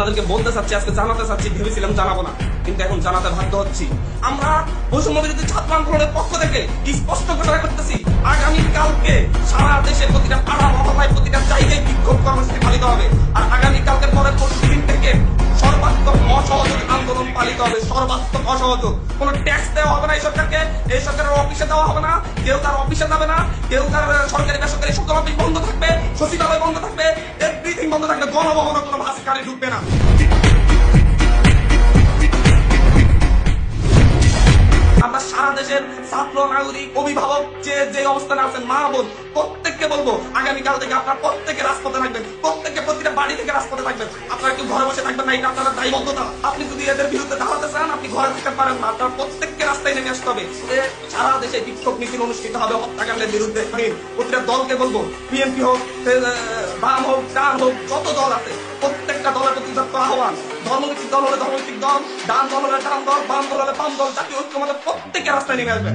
আপনাদেরকে বলতে চাচ্ছি, আজকে জানাতে চাচ্ছি, ভেবেছিলাম জানাব না, কিন্তু এখন জানাতে বাধ্য হচ্ছি। আমরা বৈষম্য বিরোধী ছাত্র আন্দোলনের পক্ষ থেকে স্পষ্ট ঘোষণা করতেছি, আগামী কালকে সারা দেশের প্রতিটা পাড়া, মহল্লায় প্রতিটা জায়গায় বিক্ষোভ কর্মসূচি পালিত হবে। আর আগামী কালকের পরে প্রতিদিন থেকে সর্বাত্মক অসহযোগ আন্দোলন পালিত হবে, সর্বাত্মক অসহযোগ কোনো ট্যাক্স দেওয়া হবে না এই সরকারকে, এই সরকারের অফিসে দেওয়া হবে না, কেউ তার অফিসে যাবে না, কেউ তার সরকারি বেসরকারি সকল অফিস বন্ধ থাকবে, সচিবালয় বন্ধ থাকবে। বন্ধ থাকবে গণভবনে কোনো বাস গাড়ি ঢুকবে না। আমরা সারা দেশের ছাত্র, নাগরিক, অভিভাবক যে যে অবস্থানে আছেন, মা, বোন, প্রত্যেককে বলব, আগামীকাল থেকে আপনার প্রত্যেকে রাজপথে থাকবেন, প্রত্যেককে প্রতিটা বাড়ি থেকে রাজপথে থাকবেন। আপনারা কেউ ঘরে বসে থাকবেন না, এটা আপনার দায়বদ্ধতা। আপনি যদি এদের বিরুদ্ধে দাঁড়াতে চান, আপনি ঘরে থাকতে পারেন না। আপনার প্রত্যেককে রাস্তায় নেমে আসতে হবে। সারা দেশে বিক্ষোভ মিছিল অনুষ্ঠিত হবে হত্যাকাণ্ডের বিরুদ্ধে। প্রতিটা দলকে বলব, বিএনপি হোক বাম হোক, ডান হোক, যত দল আছে, প্রত্যেকটা দলের প্রতি আহ্বান। ধর্মনৈতিক দল হলে ধর্মনৈতিক দল, ডান দল হলে ডান দল, বাম দল হলে বাম দল, জাতীয় ঐক্যমতে আমাদের প্রত্যেকে রাস্তায় নেমে আসবে।